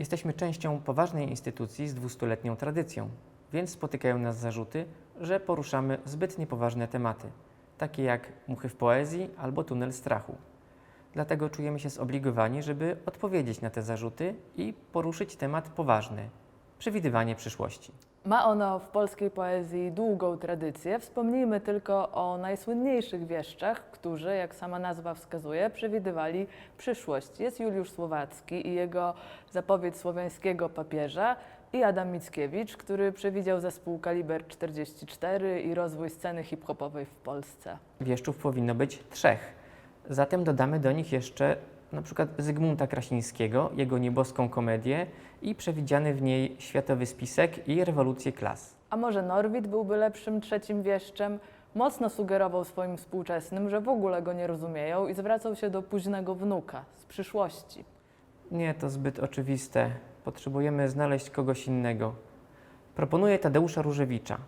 Jesteśmy częścią poważnej instytucji z dwustuletnią tradycją, więc spotykają nas zarzuty, że poruszamy zbyt niepoważne tematy, takie jak muchy w poezji albo tunel strachu. Dlatego czujemy się zobligowani, żeby odpowiedzieć na te zarzuty i poruszyć temat poważny przewidywanie przyszłości. Ma ono w polskiej poezji długą tradycję. Wspomnijmy tylko o najsłynniejszych wieszczach, którzy, jak sama nazwa wskazuje, przewidywali przyszłość. Jest Juliusz Słowacki i jego zapowiedź słowiańskiego papieża i Adam Mickiewicz, który przewidział zespół Kaliber 44 i rozwój sceny hip-hopowej w Polsce. Wieszczów powinno być trzech. Zatem dodamy do nich jeszcze na przykład Zygmunta Krasińskiego, jego nieboską komedię i przewidziany w niej światowy spisek i rewolucję klas. A może Norwid byłby lepszym trzecim wieszczem? Mocno sugerował swoim współczesnym, że w ogóle go nie rozumieją i zwracał się do późnego wnuka z przyszłości. Nie, to zbyt oczywiste. Potrzebujemy znaleźć kogoś innego. Proponuję Tadeusza Różewicza.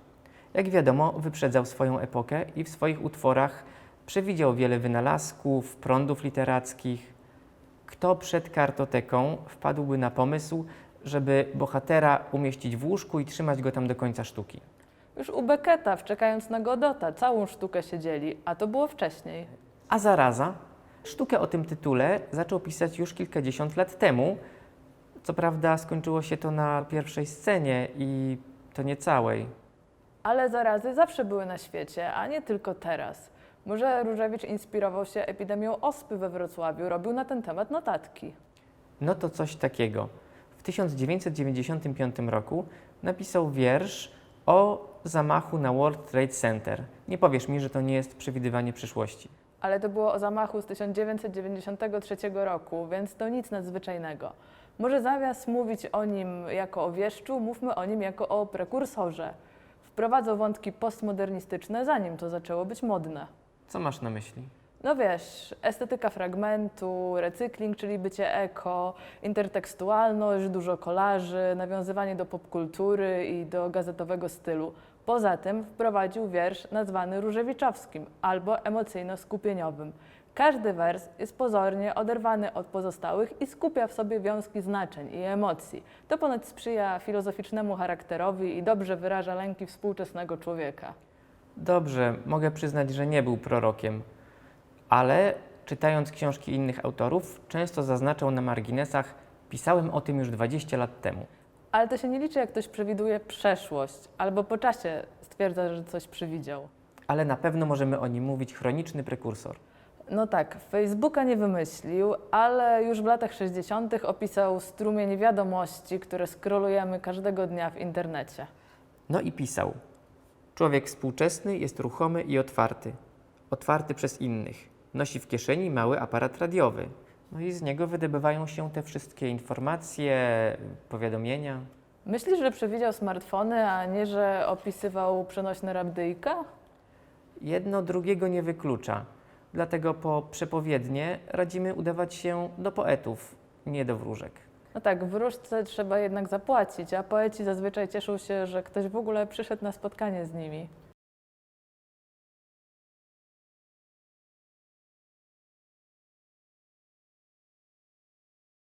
Jak wiadomo, wyprzedzał swoją epokę i w swoich utworach przewidział wiele wynalazków, prądów literackich. Kto przed kartoteką wpadłby na pomysł, żeby bohatera umieścić w łóżku i trzymać go tam do końca sztuki? Już u Becketa, czekając na Godota, całą sztukę siedzieli, a to było wcześniej. A zaraza? Sztukę o tym tytule zaczął pisać już kilkadziesiąt lat temu. Co prawda skończyło się to na pierwszej scenie i to nie całej. Ale zarazy zawsze były na świecie, a nie tylko teraz. Może Różewicz inspirował się epidemią ospy we Wrocławiu, robił na ten temat notatki. No to coś takiego. W 1995 roku napisał wiersz o zamachu na World Trade Center. Nie powiesz mi, że to nie jest przewidywanie przyszłości. Ale to było o zamachu z 1993 roku, więc to nic nadzwyczajnego. Może zamiast mówić o nim jako o wieszczu, mówmy o nim jako o prekursorze. Wprowadzał wątki postmodernistyczne, zanim to zaczęło być modne. Co masz na myśli? No wiesz, estetyka fragmentu, recykling, czyli bycie eko, intertekstualność, dużo kolaży, nawiązywanie do popkultury i do gazetowego stylu. Poza tym wprowadził wiersz nazwany różewiczowskim albo emocyjno-skupieniowym. Każdy wers jest pozornie oderwany od pozostałych i skupia w sobie wiązki znaczeń i emocji. To ponoć sprzyja filozoficznemu charakterowi i dobrze wyraża lęki współczesnego człowieka. Dobrze, mogę przyznać, że nie był prorokiem, ale czytając książki innych autorów, często zaznaczał na marginesach: Pisałem o tym już 20 lat temu. Ale to się nie liczy, jak ktoś przewiduje przeszłość, albo po czasie stwierdza, że coś przewidział. Ale na pewno możemy o nim mówić chroniczny prekursor. No tak, Facebooka nie wymyślił, ale już w latach 60. opisał strumień wiadomości, które skrolujemy każdego dnia w internecie. No i pisał: Człowiek współczesny jest ruchomy i otwarty. Otwarty przez innych. Nosi w kieszeni mały aparat radiowy. No i z niego wydobywają się te wszystkie informacje, powiadomienia. Myślisz, że przewidział smartfony, a nie, że opisywał przenośne rabdyjka? Jedno drugiego nie wyklucza. Dlatego po przepowiednie radzimy udawać się do poetów, nie do wróżek. No tak, wróżce trzeba jednak zapłacić, a poeci zazwyczaj cieszą się, że ktoś w ogóle przyszedł na spotkanie z nimi.